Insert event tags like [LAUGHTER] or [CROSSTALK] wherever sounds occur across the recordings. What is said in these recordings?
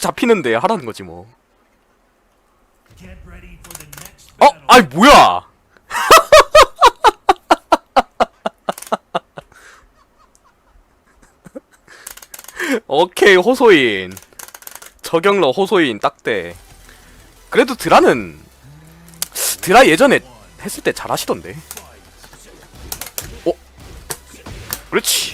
잡히는데 하라는 거지 뭐. 어. 아니 뭐야? [LAUGHS] 오케이 호소인 저경러 호소인 딱대 그래도 드라는 드라 예전에 했을 때 잘하시던데 어? 그렇지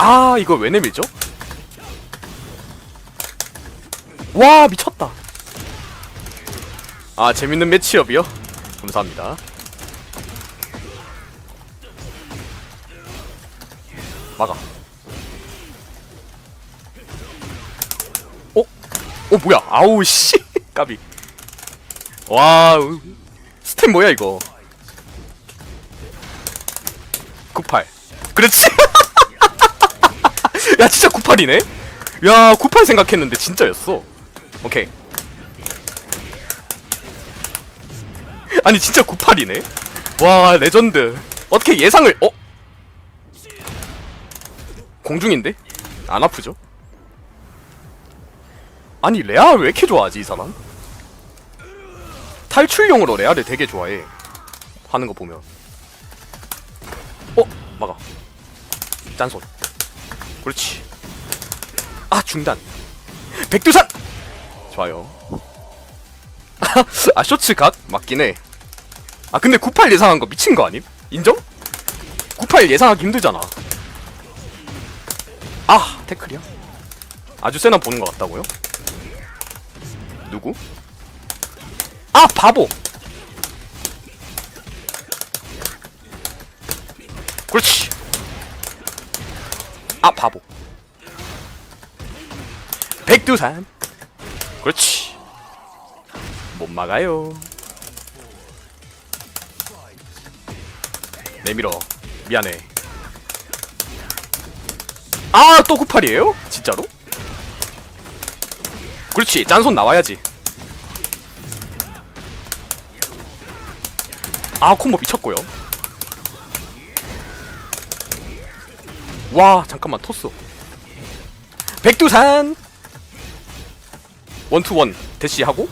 아, 이거 왜 내밀죠? 와, 미쳤다. 아, 재밌는 매치업이요? 감사합니다. 막아. 어? 어, 뭐야? 아우, 씨. [LAUGHS] 까비. 와, 스텝 뭐야, 이거? 98. 그렇지. [LAUGHS] 야 진짜 98이네. 야 98 생각했는데 진짜였어. 오케이. 아니 진짜 98이네. 와 레전드. 어떻게 예상을? 어? 공중인데? 안 아프죠? 아니 레알 왜 이렇게 좋아하지 이 사람? 탈출용으로 레알을 되게 좋아해. 하는 거 보면. 어? 막아 짠손 그렇지 아 중단 백두산 좋아요 [LAUGHS] 아 쇼츠 각 맞긴 해아 근데 98 예상한 거 미친 거 아님? 인정? 98 예상하기 힘들잖아 아 태클이야 아주 세나 보는 것 같다고요? 누구? 아 바보 그렇지. 아 바보. 백두산. 그렇지. 못 막아요. 내밀어. 미안해. 아, 또 98이에요? 진짜로? 그렇지. 짠손 나와야지. 아, 콤보 미쳤고요. 와 잠깐만 토스. 백두산! 원투원 대시하고.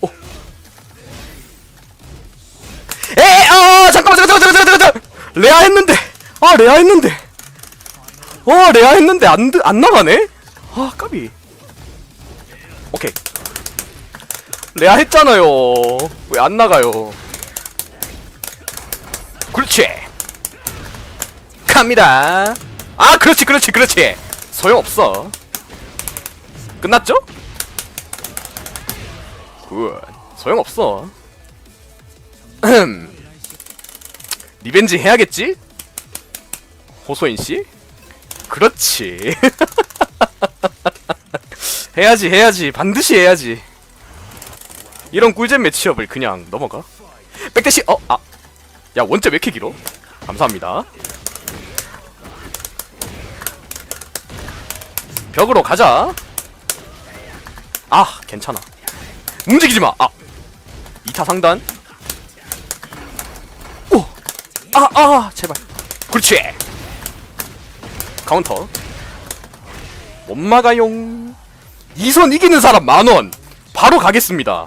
오. 에에 어 잠깐만 잠깐만 잠깐만 잠깐만 잠깐만. 레아 했는데. 아 레아 했는데. 어 레아 했는데 안, 드- 안 나가네? 아 까비. 오케이. 레아 했잖아요. 왜 안 나가요 그렇지 갑니다 아 그렇지 그렇지 그렇지 소용없어 끝났죠? 굿 소용없어 음. [CLEARS THROAT] 리벤지 해야겠지? 호소인씨? 그렇지 [LAUGHS] 해야지 해야지 반드시 해야지 이런 꿀잼 매치업을 그냥 넘어가 백대시 어? 아 야 원째 왜 이렇게 길어? 감사합니다 벽으로 가자. 아 괜찮아. 움직이지마. 아. 2타 상단. 오아아 아, 제발. 그렇지. 카운터. 못 막아용. 이선 이기는 사람 만원. 바로 가겠습니다.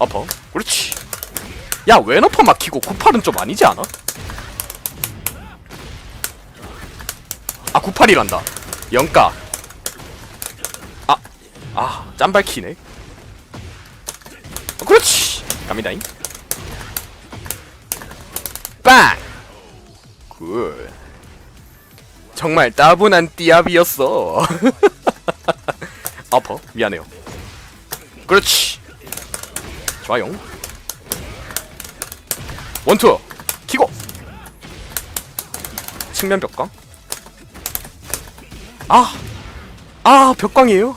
아퍼. 그렇지. 야 웨너퍼 막히고 98은 좀 아니지 않아? 아 98이란다. 영가. 아, 아 짬발키네. 어, 그렇지. 갑니다잉. 빵! 굿. 정말 따분한 띠압이었어. [LAUGHS] 아퍼 미안해요. 그렇지. 좋아요. 원투 키고. 측면 벽광 아! 아 벽광이에요?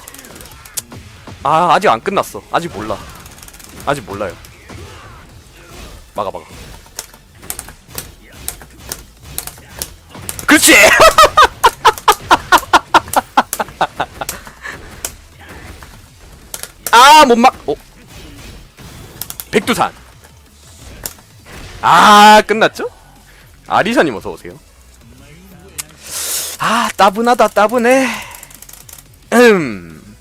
아 아직 안 끝났어 아직 몰라 아직 몰라요 막아 막아 그렇지 [LAUGHS] 아 못 막 어? 백두산 아 끝났죠? 아리샤님 어서오세요 아 따분하다 따분해 음.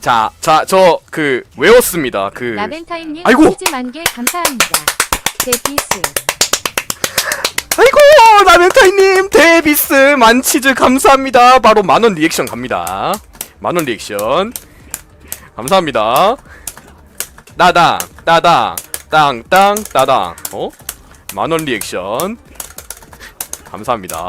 자, 자, 저, 그, 외웠습니다. 그, 라벤타임님 아이고! 치즈 만개 감사합니다. 데피스 아이고, 라멘타이님, 데비스, 만치즈, 감사합니다. 바로 만원 리액션 갑니다. 만원 리액션. 감사합니다. 따당, 따당, 땅땅, 따당. 어? 만원 리액션. 감사합니다.